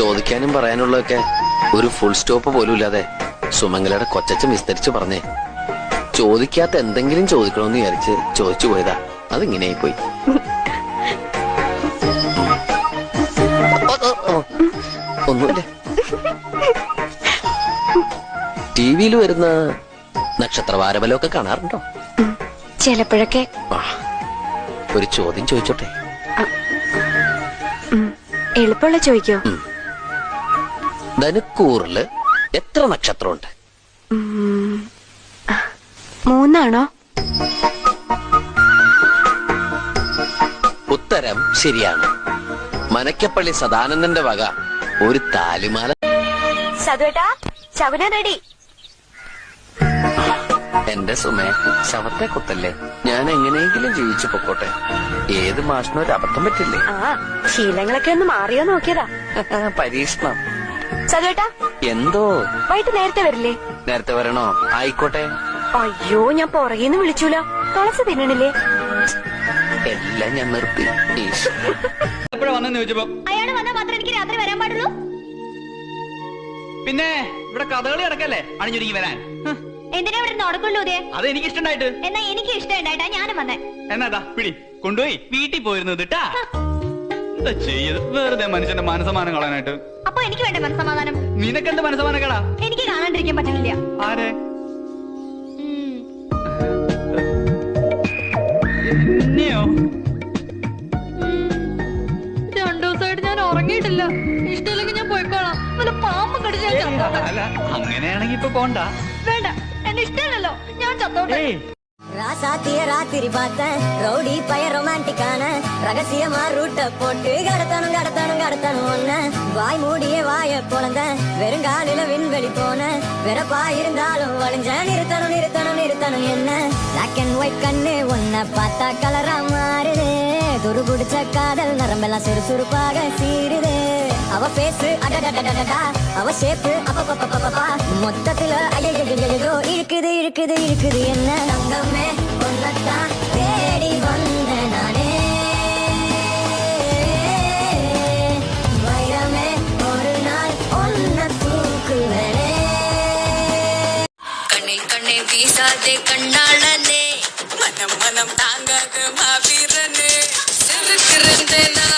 ചോദിക്കാനും പറയാനുള്ളതൊക്കെ ഒരു full stop പോലും ഇല്ലാതെ സുമംഗലയുടെ കൊച്ചച്ഛൻ വിസ്തരിച്ച് പറഞ്ഞേ. ചോദിക്കാത്ത എന്തെങ്കിലും ചോദിക്കണമെന്ന് വിചാരിച്ച് ചോദിച്ചു പോയതാ. അതിങ്ങനെയായി പോയി. ഒന്നുമില്ല. ടി വിയിൽ വരുന്ന നക്ഷത്രവാരബലമൊക്കെ കാണാറുണ്ടോ? ചിലപ്പോഴൊക്കെ. ഒരു ചോദ്യം ചോദിച്ചോട്ടെ. എളുപ്പമുള്ള ചോദിക്കോ? ധനുക്കൂറിൽ എത്ര നക്ഷത്രമുണ്ട്? മൂന്നാണോ? ഉത്തരം ശരിയാണ്. മനക്കപ്പള്ളി സദാനന്ദന്റെ വക ഒരു താലിമാല. സതുവേട്ടാ റെഡി. എന്റെ സുമേ ശവത്തെ കുത്തല്ലേ? ഞാൻ എങ്ങനെയെങ്കിലും ജീവിച്ചു പൊക്കോട്ടെ. ഏത് മാഷിനും ഒരു അബദ്ധം പറ്റില്ലേ? ആ ശീലങ്ങളൊക്കെ ഒന്ന് മാറിയോ നോക്കിയതാ. പരീക്ഷണം. സതുവേട്ടാ എന്തോ? വൈകിട്ട് നേരത്തെ വരില്ലേ? നേരത്തെ വരണോ? ആയിക്കോട്ടെ. അയ്യോ ഞാൻ പുറകേന്ന് വിളിച്ചൂല. തുളസി തിന്നണില്ലേ? എല്ലാം ഞാൻ നിർത്തി. വന്നെന്ന് ചോദിച്ചപ്പോ? അയാൾ വന്നാൽ മാത്രം എനിക്ക് രാത്രി വരാൻ പാടുള്ളൂ? പിന്നെ ഇവിടെ കഥകളി നടക്കല്ലേ? അണിഞ്ഞൊരുങ്ങി വരാൻ. എന്തിനാ ഇവിടെ നടക്കുള്ളൂ അതെ അത് എനിക്ക് ഇഷ്ടമായിട്ട് എന്നാ എനിക്ക് ഇഷ്ടമായിട്ടാ ഞാനും വന്നേ. എന്നാ പിടി കൊണ്ടുപോയി വീട്ടിൽ പോയിരുന്നു ട്ടാ. എന്താ ചെയ്യത് വെറുതെ മനുഷ്യന്റെ മനസ്സമാനം കളയാനായിട്ട്. അപ്പൊ എനിക്ക് വേണ്ട മനസ്സമാധാനം. നിനക്കെന്ത് മനസ്സമാനം കളാ എനിക്ക് കാണാണ്ടിരിക്കാൻ പറ്റുന്നില്ല ആരെ. എന്നെയോ രണ്ടു ദിവസമായിട്ട് ഞാൻ ഉറങ്ങിയിട്ടില്ല. ഇഷ്ടമില്ലെങ്കിൽ ഞാൻ പോയിക്കോളാം. നല്ല പാമ്പ് കടിച്ച് ഞാൻ അല്ല അങ്ങനെയാണെങ്കി ഇപ്പൊ പോണ്ട. വേണ്ട. എന്നെ ഇഷ്ടമല്ലല്ലോ. ഞാൻ ചത്തോട്ടെ. ராசாத்திய ராத்திரி பார்த்தேன் ரவுடி பய ரொமான்டிக்கான ரகசியமா ரூட்ட போட்டு கடத்தணும் கடத்தணும் கடத்தணும் ஒன்ன வாய் மூடிய வாய பொழந்த வெறுங்காலில விண்வெளி போன வெறப்பா இருந்தாலும் வளைஞ்ச நிறுத்தணும் நிறுத்தணும் நிறுத்தணும் என்ன? பிளாக் அண்ட் ஒயிட் கண்ணு ஒன்ன பார்த்தா கலரா மாறுது. துரு பிடிச்ச காதல் நரம்பெல்லாம் சுறுசுறுப்பாக சீருது அவ பேசு அடடடடடா அவ ஷேப்பு அப்பப்பப்பப்பப்பா. மொத்தத்துல ஐயோ இருக்குது இருக்குது இருக்குது என்ன தங்கமே? ஒன்னத்தான் தேடி வந்த நானே. வைரமே ஒரு நாள் ஒன்ன தூக்குவனே. கண்ணை கண்ணை வீசாதே கண்ணாளனே. மனம் மனம் தாங்காத மாவீரனே. சிறுத்திருந்தேனா